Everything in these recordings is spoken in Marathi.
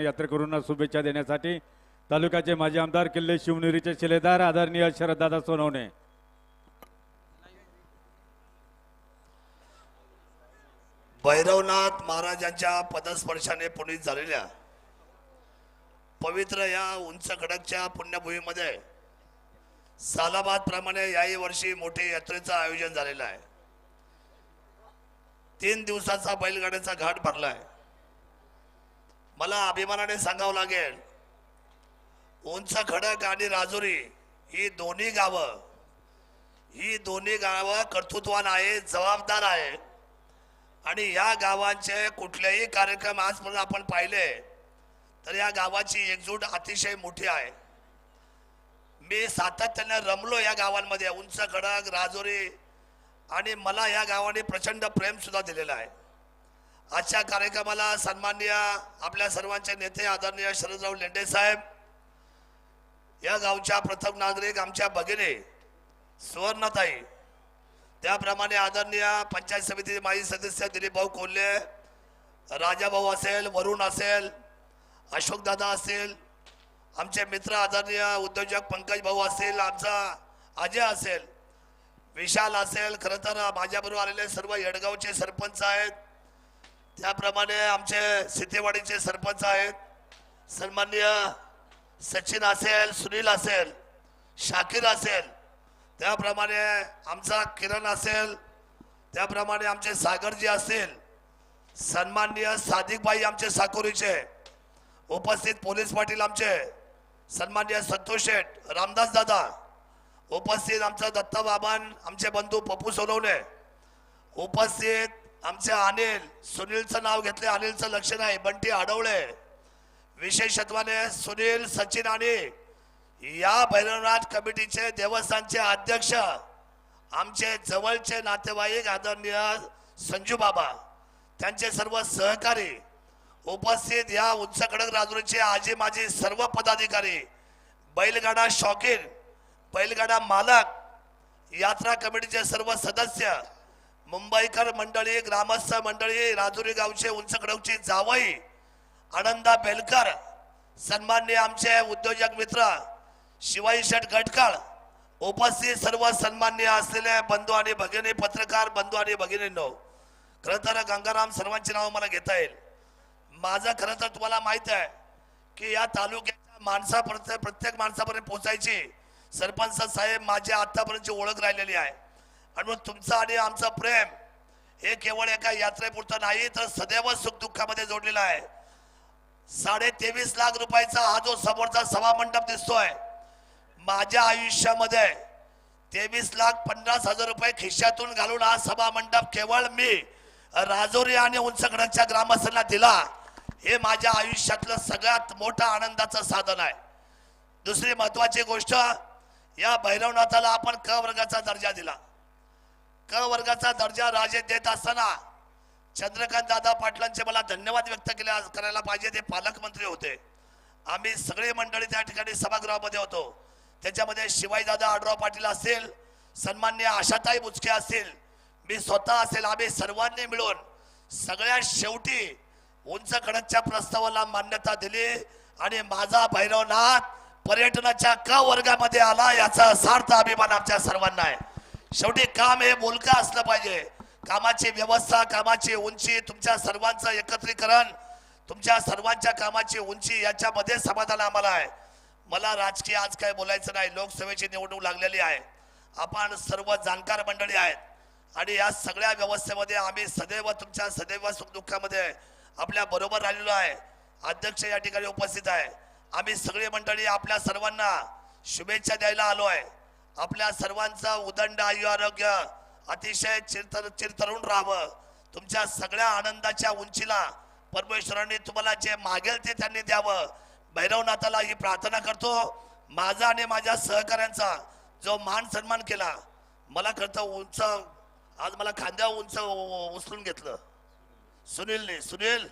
यात्रेकरूंना शुभेच्छा देण्यासाठी तालुक्याचे माजी आमदार किल्ले शिवनेरीचे शिलेदार आदरणीय शरददादा सोनवणे. भैरवनाथ महाराजांच्या पदस्पर्शाने पुनीत झालेल्या पवित्र या उंच खडकच्या पुण्यभूमीमध्ये सालाबाद प्रमाणे याही वर्षी मोठे यात्रेचं आयोजन झालेलं आहे. तीन दिवसाचा बैलगाड्याचा घाट भरलाय मला अभिमानाने सांगावं लागेल उंच खडक आणि राजुरी ही दोन्ही गावं ही दोन्ही गावं कर्तृत्वान आहे जबाबदार आहे. आणि या गावांचे कुठलेही कार्यक्रम आजपर्यंत आपण पाहिले तर या गावाची एकजूट अतिशय मोठी आहे. मी सातत्याने रमलो या गावांमध्ये उंच खडक राजोरी आणि मला या गावाने प्रचंड प्रेमसुद्धा दिलेला दिलेलं आहे. आजच्या कार्यक्रमाला सन्माननीय आपल्या सर्वांचे नेते आदरणीय शरदराव लेंडे साहेब या गावच्या प्रथम नागरिक आमच्या भगिनी सुवर्णताई त्याप्रमाणे आदरणीय पंचायत समितीचे माजी सदस्य दिलीप भाऊ कोल्हे राजाभाऊ असेल वरुण असेल अशोकदादा असेल आमचे मित्र आदरणीय उद्योजक पंकज भाऊ असेल आमचा अजय असेल विशाल असेल खरं तर माझ्याबरोबर आलेले सर्व येडगावचे सरपंच आहेत. त्याप्रमाणे आमचे सितेवाडीचे सरपंच आहेत. सन्माननीय सचिन असेल सुनील असेल शाकीर असेल त्याप्रमाणे आमचा किरण असेल त्याप्रमाणे आमचे सागरजी असेल सन्माननीय सादिकबाई आमचे साकोरीचे उपस्थित पोलीस पाटील आमचे सन्माननीय संतोष शेठ रामदास दादा उपस्थित आमचा दत्ता बाबान आमचे बंधू पप्पू सोनवणे उपस्थित आमचे अनिल सुनीलचं नाव घेतले अनिलचं लक्ष नाही बंटी आडवळे. विशेषत्वाने सुनील सचिन आणि या भैरवनाथ कमिटीचे देवस्थानचे अध्यक्ष आमचे जवळचे नातेवाईक आदरणीय संजू बाबा त्यांचे सर्व सहकारी उपस्थित या उंच कडक राजुरीचे आजी माजी सर्व पदाधिकारी बैलगाडा शौकीन बैलगाडा मालक यात्रा कमिटीचे सर्व सदस्य मुंबईकर मंडळी ग्रामस्थ मंडळी राजुरी गावचे उंच जावई आनंदा बेलकर सन्मान्य आमचे उद्योजक मित्र शिवाई शेठ गटकाळ उपस्थित सर्व सन्मान्य असलेले बंधू आणि भगिनी पत्रकार बंधू आणि भगिनींनो खरं तर गंगाराम सर्वांची नावं मला घेता येईल. माझं खरं तर तुम्हाला माहीत आहे की या तालुक्याच्या माणसापर्यंत प्रत्येक माणसापर्यंत पोहोचायची सरपंच साहेब माझी आतापर्यंतची ओळख राहिलेली आहे. आणि म्हणून तुमचं आणि आमचं प्रेम हे केवळ एका यात्रेपुरतं नाही तर सदैव सुख दुःखामध्ये जोडलेलं आहे. साडे तेवीस लाख रुपयाचा हा जो समोरचा सभा मंडप दिसतोय माझ्या आयुष्यामध्ये तेवीस लाख पन्नास हजार रुपये खिशातून घालून हा सभा मंडप केवळ मी राजोरी आणि उंचगडाच्या ग्रामस्थांना दिला हे माझ्या आयुष्यातलं सगळ्यात मोठं आनंदाचं साधन आहे. दुसरी महत्वाची गोष्ट या भैरवनाथाला आपण क वर्गाचा दर्जा दिला. क वर्गाचा दर्जा राजे देत असताना चंद्रकांत दादा पाटलांचे मला धन्यवाद व्यक्त केले करायला पाहिजे ते पालकमंत्री होते. आम्ही सगळे मंडळी त्या ठिकाणी सभागृहामध्ये होतो. त्याच्यामध्ये शिवाजीदादा आडराव पाटील असतील सन्मान्य आशाताई बुचके असतील मी स्वतः असेल आम्ही सर्वांनी मिळून सगळ्यात शेवटी उंच खडकच्या प्रस्तावाला मान्यता दिली आणि माझा भैरवनाथ पर्यटनाच्या क वर्गामध्ये आला याचा सार्थ अभिमान आमच्या सर्वांना आहे. शेवटी काम हे बोलका असलं पाहिजे. कामाची व्यवस्था कामाची उंची तुमच्या सर्वांचं एकत्रीकरण तुमच्या सर्वांच्या कामाची उंची याच्यामध्ये समाधान आम्हाला आहे. मला राजकीय आज काय बोलायचं नाही लोकसभेची निवडणूक लागलेली आहे. आपण सर्व जाणकार मंडळी आहेत. आणि या सगळ्या व्यवस्थेमध्ये आम्ही सदैव तुमच्या सदैव सुखदुःखामध्ये आपल्या बरोबर राहिलेलो आहे. अध्यक्ष या ठिकाणी उपस्थित आहे. आम्ही सगळी मंडळी आपल्या सर्वांना शुभेच्छा द्यायला आलो आहे. आपल्या सर्वांचं उदंड आयु आरोग्य अतिशय चिरतर चिरतरून राहावं. तुमच्या सगळ्या आनंदाच्या उंचीला परमेश्वरांनी तुम्हाला जे मागेल ते त्यांनी द्यावं. भैरवनाथाला ही प्रार्थना करतो. माझा आणि माझ्या सहकाऱ्यांचा जो मान सन्मान केला मला कळतं उंच आज मला खांद्या उंच उचलून घेतलं. सुनीलने सुनील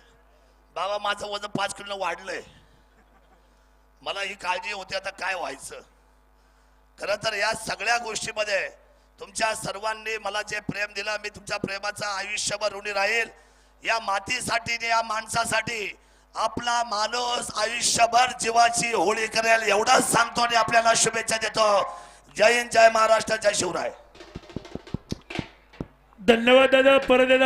बाबा माझं वजन पाच किलो वाढलंय. मला ही काळजी होती आता काय व्हायचं? खरं तर या सगळ्या गोष्टीमध्ये तुमच्या सर्वांनी मला जे प्रेम दिलं मी तुमच्या प्रेमाचा आयुष्यभर ऋणी राहील. या मातीसाठी या माणसासाठी आपला माणूस आयुष्यभर जीवाची होळी करेल एवढाच सांगतो आणि आपल्याला शुभेच्छा देतो. जय हिंद जय महाराष्ट्र जय शिवराय. धन्यवाद दादा परत